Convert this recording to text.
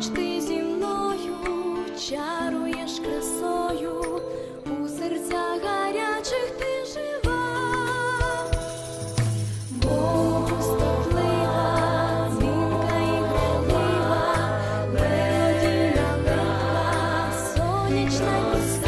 Хоч ти зі мною чаруєш красою, у серцях гарячих ти жива, бо стоплива, дзвінка і грайлива, мелодійна сонячна пісня.